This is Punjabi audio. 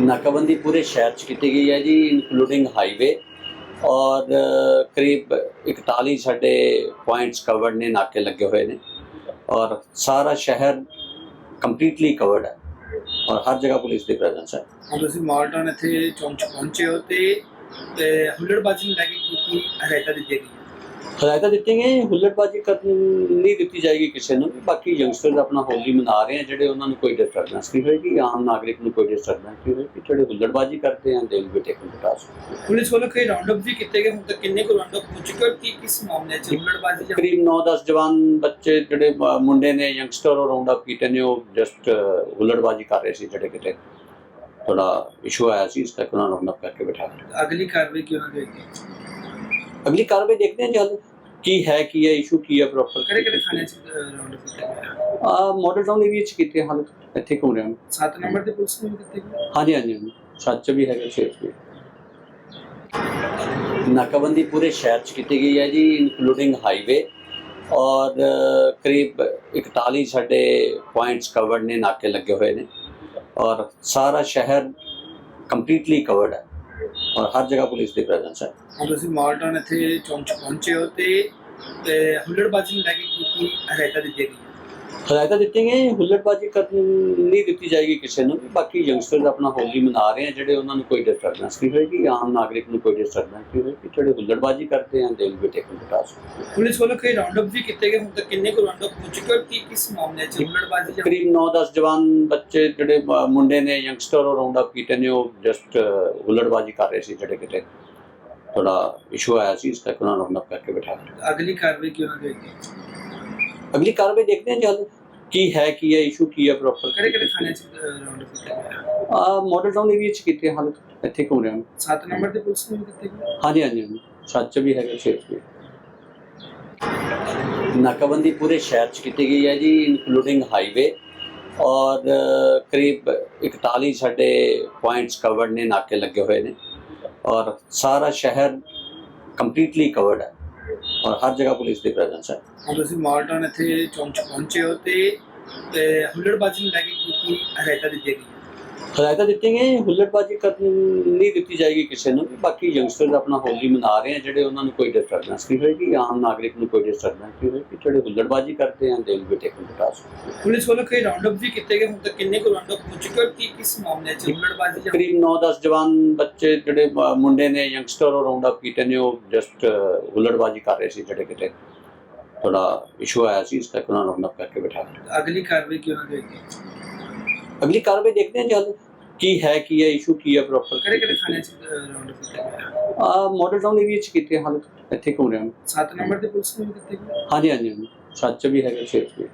ਨਾਕਾਬੰਦੀ ਪੂਰੇ ਸ਼ਹਿਰ 'ਚ ਕੀਤੀ ਗਈ ਹੈ ਜੀ ਇਨਕਲੂਡਿੰਗ ਹਾਈਵੇ ਔਰ ਕਰੀਬ 41 ਸਾਡੇ ਪੁਆਇੰਟਸ ਕਵਰਡ ਨੇ ਨਾਕੇ ਲੱਗੇ ਹੋਏ ਨੇ ਔਰ ਸਾਰਾ ਸ਼ਹਿਰ ਕੰਪਲੀਟਲੀ ਕਵਰਡ ਹੈ ਔਰ ਹਰ ਜਗ੍ਹਾ ਪੁਲਿਸ ਦੀ ਪ੍ਰੈਜ਼ੈਂਸ ਹੈ ਹੁਣ ਤੁਸੀਂ ਮਾਲਟਨ ਇੱਥੇ ਚੌਂਕ 'ਚ ਪਹੁੰਚੇ ਹੋ ਤੇ ਤੇ ਹੁੱਲੜਬਾਜ਼ੀ ਨੂੰ ਲੈ ਕੇ ਕੀ ਕੀ ਹਦਾਇਤਾਂ ਦਿੱਤੀਆਂ ਗਈਆਂ? ਹਦਾਇਤਾਂ ਦਿੱਤੀਆਂ ਗਈਆਂ ਹੁੱਲੜਬਾਜ਼ੀ ਕਰਨ ਨਹੀਂ ਦਿੱਤੀ ਜਾਏਗੀ ਕਿਸੇ ਨੂੰ। ਬਾਕੀ ਯੰਗਸਟਰਸ ਆਪਣਾ ਹੋਲੀ ਮਨਾ ਰਹੇ ਆ ਜਿਹੜੇ ਉਹਨਾਂ ਨੂੰ ਕੋਈ ਡਿਸਟਰਬੈਂਸ ਨਹੀਂ ਹੋਏਗੀ ਆਮ ਨਾਗਰਿਕ ਨੂੰ ਕੋਈ ਡਿਸਟਰਬੈਂਸ ਨਹੀਂ ਹੋਏਗੀ। ਜਿਹੜੇ ਹੁੱਲੜਬਾਜ਼ੀ ਕਰਦੇ ਆ ਦੇ ਵੀ ਟੇਕਨ ਟਾਸਕ ਪੁਲਿਸ ਵੱਲੋਂ ਕਈ ਰਾਉਂਡ ਅਪ ਵੀ ਕੀਤੇ ਗਏ? ਹੁਣ ਤੱਕ ਕਿੰਨੇ ਕੁ ਰਾਉਂਡ ਅਪ ਹੋ ਚੁੱਕੇ ਕੀ ਕਿਸ ਮਾਮਲੇ 'ਚ ਹੁੱਲੜਬਾਜ਼ੀ ਜਾਂ ਕਰੀਬ 9-10 ਜਵਾਨ ਬੱਚੇ ਜਿਹੜੇ ਮੁੰਡੇ ਨੇ ਯੰਗਸਟਰ ਉਹ ਰਾਉਂਡ ਅਪ ਕੀਤੇ ਨੇ ਉਹ ਜਸਟ ਹੁੱਲੜਬਾਜ਼ੀ ਕਰ ਰਹੇ ਸੀ ਜਿਹੜੇ ਕਿਤੇ ਥੋੜਾ ਇਸ਼ੂ ਆਇਆ ਸੀ ਇਸ ਕਰਕੇ ਉਹਨਾਂ ਨੂੰ ਰਾਉਂਡ ਅਪ ਕਰਕੇ ਬਿਠਾ ਲਿਆ ਅਗਲੀ ਕਾਰਵਾਈ ਕੀ ਉਹਨਾਂ ਦੀ ਹੋਏਗੀ ਅਗਲੀ ਕਾਰਵਾਈ ਦੇਖਦੇ ਹਾਂ ਜਲ ਕੀ ਹੈ ਕੀ ਹੈ ਇਸ਼ੂ ਕੀ ਹੈ ਪ੍ਰੋਪਰ ਕਿਹੜੇ ਕਿਹੜੇ ਥਾਣੇ 'ਚ ਰਾਉਂਡ ਅਪ ਕੀਤੇ ਆ? ਮਾਡਲ ਟਾਊਨ ਏਰੀਆ ਚ ਕੀਤੇ ਹਾਲ ਇੱਥੇ ਘੁੰਮ ਰਹੇ ਹਾਂ। 7 ਨੰਬਰ ਤੇ ਪੁਲਿਸ ਨੂੰ ਕੀਤੇ ਹਾਂਜੀ ਹਾਂਜੀ ਸੱਚ ਵੀ ਹੈਗਾ ਛੇ ਵੀ। ਨਾਕਾਬੰਦੀ ਪੂਰੇ ਸ਼ਹਿਰ 'ਚ ਕੀਤੀ ਗਈ ਹੈ ਜੀ ਇਨਕਲੂਡਿੰਗ ਹਾਈਵੇ ਔਰ ਕਰੀਬ 41 ਸਾਡੇ ਪੁਆਇੰਟਸ ਕਵਰਡ ਨੇ ਨਾਕੇ ਲੱਗੇ ਹੋਏ ਨੇ ਔਰ ਸਾਰਾ ਸ਼ਹਿਰ ਕੰਪਲੀਟਲੀ ਕਵਰਡ ਹੈ। ਔਰ ਹਰ ਜਗ੍ਹਾ ਪੁਲਿਸ ਦੀ ਪ੍ਰੈਜ਼ੈਂਸ ਹੈ। ਹੁਣ ਤੁਸੀਂ ਮਾਲਟਨ ਇੱਥੇ ਚੌਂਕ ਪਹੁੰਚੇ ਹੋ ਤੇ ਤੇ ਹੁੱਲੜਬਾਜ਼ੀ ਨੂੰ ਲੈ ਕੇ ਕੀ ਕੀ ਹਦਾਇਤਾਂ ਦਿੱਤੀਆਂ ਗਈਆਂ? ਹਦਾਇਤਾਂ ਦਿੱਤੀਆਂ ਗਈਆਂ ਹੁੱਲੜਬਾਜ਼ੀ ਕਰਨ ਨਹੀਂ ਦਿੱਤੀ ਜਾਏਗੀ ਕਿਸੇ ਨੂੰ। ਬਾਕੀ ਯੰਗਸਟਰਸ ਆਪਣਾ ਹੋਲੀ ਮਨਾ ਰਹੇ ਆ ਜਿਹੜੇ ਉਹਨਾਂ ਨੂੰ ਕੋਈ ਡਿਸਟਰਬੈਂਸ ਨਹੀਂ ਹੋਏਗੀ ਆਮ ਨਾਗਰਿਕ ਨੂੰ ਕੋਈ ਡਿਸਟਰਬੈਂਸ ਨਹੀਂ ਹੋਏਗੀ ਜਿਹੜੇ ਹੁੱਲੜਬਾਜ਼ੀ ਕਰਦੇ ਆ ਦੇ ਵੀ ਟੇਕਨ ਟਾਸਕ ਪੁਲਿਸ ਵੱਲੋਂ ਕਈ ਰਾਉਂਡ ਅਪ ਵੀ ਕੀਤੇ ਗਏ? ਹੁਣ ਤੱਕ ਕਿੰਨੇ ਕੁ ਰਾਉਂਡ ਅਪ ਹੋ ਚੁੱਕੇ ਔਰ ਕੀ ਕਿਸ ਮਾਮਲੇ 'ਚ ਹੁੱਲੜਬਾਜ਼ੀ ਜਾਂ ਕਰੀਬ 9-10 ਜਵਾਨ ਬੱਚੇ ਜਿਹੜੇ ਮੁੰਡੇ ਨੇ ਯੰਗਸਟਰ ਉਹ ਰਾਉਂਡ ਅਪ ਕੀਤੇ ਨੇ ਉਹ ਜਸਟ ਹੁੱਲੜਬਾਜ਼ੀ ਕਰ ਰਹੇ ਸੀ ਜਿਹੜੇ ਕਿਤੇ ਥੋੜਾ ਇਸ਼ੂ ਆਇਆ ਸੀ ਇਸ ਕਰਕੇ ਉਹਨਾਂ ਨੂੰ ਰਾਉਂਡ ਅਪ ਕਰਕੇ ਬਿਠਾ ਲਿਆ ਅਗਲੀ ਕਾਰਵਾਈ ਕੀ ਉਹਨਾਂ ਦੀ ਹੋਏਗੀ ਅਗਲੀ ਕਾਰਵਾਈ ਦੇਖਦੇ ਹਾਂ ਜਲ ਕੀ ਹੈ ਕੀ ਹੈ ਇਸ਼ੂ ਕੀ ਹੈ ਪ੍ਰੋਪਰ ਕਿਹੜੇ ਕਿਹੜੇ ਥਾਣੇ 'ਚ ਰਾਉਂਡ ਅਪ ਕੀਤੇ ਆ? ਮਾਡਲ ਟਾਊਨ ਏਰੀਆ ਚ ਕੀਤੇ ਹਾਲ ਇੱਥੇ ਘੁੰਮ ਰਹੇ ਹਾਂ 7 ਨੰਬਰ ਤੇ ਪੁਲਿਸ ਨੂੰ ਵੀ ਕੀਤੇ ਗਏ ਹਾਂਜੀ ਹਾਂਜੀ ਹਾਂਜੀ। ਸੱਚ ਵੀ ਹੈਗਾ ਛੇ ਵੀ ਨਾਕਾਬੰਦੀ ਪੂਰੇ ਸ਼ਹਿਰ 'ਚ ਕੀਤੀ ਗਈ ਹੈ ਜੀ ਇਨਕਲੂਡਿੰਗ ਹਾਈਵੇ ਔਰ ਅ, ਕਰੀਬ 41 ਸਾਡੇ ਪੁਆਇੰਟਸ ਕਵਰਡ ਨੇ ਨਾਕੇ ਲੱਗੇ ਹੋਏ ਨੇ। ਔਰ ਸਾਰਾ ਸ਼ਹਿਰ ਕੰਪਲੀਟਲੀ ਕਵਰਡ ਹੈ। ਔਰ ਹਰ ਜਗ੍ਹਾ ਪੁਲਿਸ ਦੀ ਪ੍ਰੈਜ਼ੈਂਸ ਹੈ। ਹੁਣ ਤੁਸੀਂ ਮਾਲਟਨ ਇੱਥੇ ਚੌਂਕ ਪਹੁੰਚੇ ਹੋ ਤੇ ਤੇ ਹੁੱਲੜਬਾਜ਼ੀ ਨੂੰ ਲੈ ਕੇ ਕੀ ਕੀ ਹਦਾਇਤਾਂ ਦਿੱਤੀਆਂ ਗਈਆਂ? ਹਦਾਇਤਾਂ ਦਿੱਤੀਆਂ ਗਈਆਂ ਹੁੱਲੜਬਾਜ਼ੀ ਕਰਨ ਨਹੀਂ ਦਿੱਤੀ ਜਾਏਗੀ ਕਿਸੇ ਨੂੰ ਵੀ। ਬਾਕੀ ਯੰਗਸਟਰਸ ਆਪਣਾ ਹੋਲੀ ਮਨਾ ਰਹੇ ਆ ਜਿਹੜੇ ਉਹਨਾਂ ਨੂੰ ਕੋਈ ਡਿਸਟਰਬੈਂਸ ਨਹੀਂ ਹੋਏਗੀ ਆਮ ਨਾਗਰਿਕ ਨੂੰ ਕੋਈ ਡਿਸਟਰਬੈਂਸ ਨਹੀਂ ਹੋਏਗੀ ਜਿਹੜੇ ਹੁੱਲੜਬਾਜ਼ੀ ਕਰਦੇ ਆ ਦੇ ਵੀ ਟੇਕਨ ਟਾਸਕ ਪੁਲਿਸ ਵੱਲੋਂ ਕਈ ਰਾਉਂਡ ਅਪ ਵੀ ਕੀਤੇ ਗਏ ਹੁਣ ਤੱਕ ਕਿੰਨੇ ਕੁ ਰਾਉਂਡ ਅਪ ਹੋ ਚੁੱਕੇ ਕੀ ਕਿਸ ਮਾਮਲੇ 'ਚ ਹੁੱਲੜਬਾਜ਼ੀ ਜਾਂ ਕਰੀਬ 9-10 ਜਵਾਨ ਬੱਚੇ ਜਿਹੜੇ ਮੁੰਡੇ ਨੇ ਯੰਗਸਟਰ ਉਹ ਰਾਉਂਡ ਅਪ ਕੀਤੇ ਨੇ ਉਹ ਜਸਟ ਹੁੱਲੜਬਾਜ਼ੀ ਕਰ ਰਹੇ ਸੀ ਜਿਹੜੇ ਕਿਤੇ ਥੋੜਾ ਇਸ਼ੂ ਆਇਆ ਸੀ ਇਸ ਕਰਕੇ ਉਹਨਾਂ ਨੂੰ ਰਾਉਂਡ ਅਪ ਕਰਕੇ ਬਿਠਾ ਲਿਆ ਅਗਲੀ ਕਾਰਵਾਈ ਕੀ ਉਹਨਾਂ ਦੀ ਹੋਏਗੀ ਅਗਲੀ ਕਾਰਵਾਈ ਦੇਖਦੇ ਹਾਂ ਜਲ ਕੀ ਹੈ ਕੀ ਹੈ ਇਸ਼ੂ ਕੀ ਹੈ ਪ੍ਰੋਪਰ ਕਿਹੜੇ ਕਿਹੜੇ ਥਾਣੇ 'ਚ ਰਾਉਂਡ ਅਪ ਆ? ਮਾਡਲ ਟਾਊਨ ਏਰੀਆ ਚ ਕੀਤੇ ਹਾਲ ਇੱਥੇ ਘੁੰਮ ਰਹੇ ਹਾਂ। 7 ਨੰਬਰ ਤੇ ਪੁਲਿਸ ਨੂੰ ਵੀ ਕੀਤੇ ਹਾਂਜੀ ਹਾਂਜੀ। ਸੱਚ ਵੀ ਹੈਗਾ ਛੇ ਵੀ।